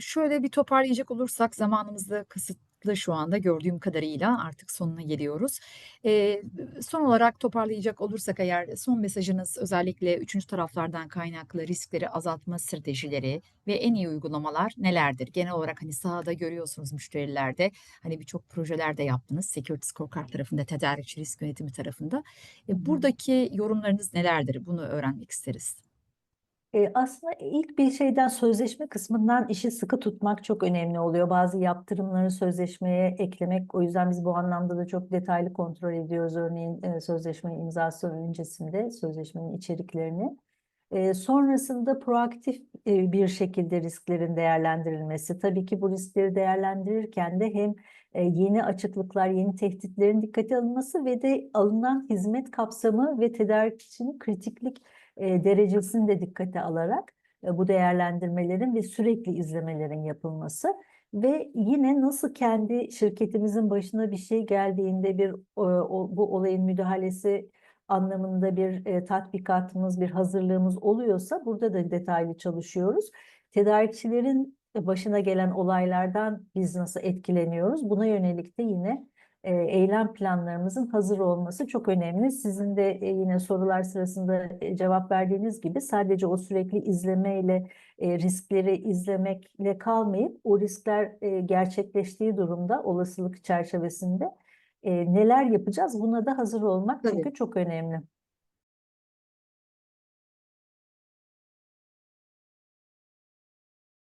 şöyle bir toparlayacak olursak zamanımız da kısıtlı şu anda gördüğüm kadarıyla artık sonuna geliyoruz. Eee, son olarak toparlayacak olursak eğer son mesajınız özellikle üçüncü taraflardan kaynaklı riskleri azaltma stratejileri ve en iyi uygulamalar nelerdir? Genel olarak hani sahada görüyorsunuz müşterilerde hani birçok projeler de yaptınız Security Scorecard tarafında, tedarikçi risk yönetimi tarafında. E, buradaki yorumlarınız nelerdir? Bunu öğrenmek isteriz. Aslında ilk bir şeyden sözleşme kısmından işi sıkı tutmak çok önemli oluyor. Bazı yaptırımları sözleşmeye eklemek. O yüzden biz bu anlamda da çok detaylı kontrol ediyoruz. Örneğin eee, sözleşme imzası öncesinde sözleşmenin içeriklerini. Sonrasında proaktif bir şekilde risklerin değerlendirilmesi. Tabii ki bu riskleri değerlendirirken de hem yeni açıklıklar, yeni tehditlerin dikkate alınması ve de alınan hizmet kapsamı ve tedarikçinin kritiklik eee, derecesini de dikkate alarak e, bu değerlendirmelerin ve sürekli izlemelerin yapılması ve yine nasıl kendi şirketimizin başına bir şey geldiğinde bir e, bu olayın müdahalesi anlamında bir e, tatbikatımız, bir hazırlığımız oluyorsa burada da detaylı çalışıyoruz. Tedarikçilerin başına gelen olaylardan biz nasıl etkileniyoruz? Buna yönelik de yine e, eylem planlarımızın hazır olması çok önemli. Sizin de e, yine sorular sırasında e, cevap verdiğiniz gibi sadece o sürekli izlemeyle e, riskleri izlemekle kalmayıp o riskler e, gerçekleştiği durumda olasılık çerçevesinde e, neler yapacağız buna da hazır olmak Tabii. çünkü çok önemli.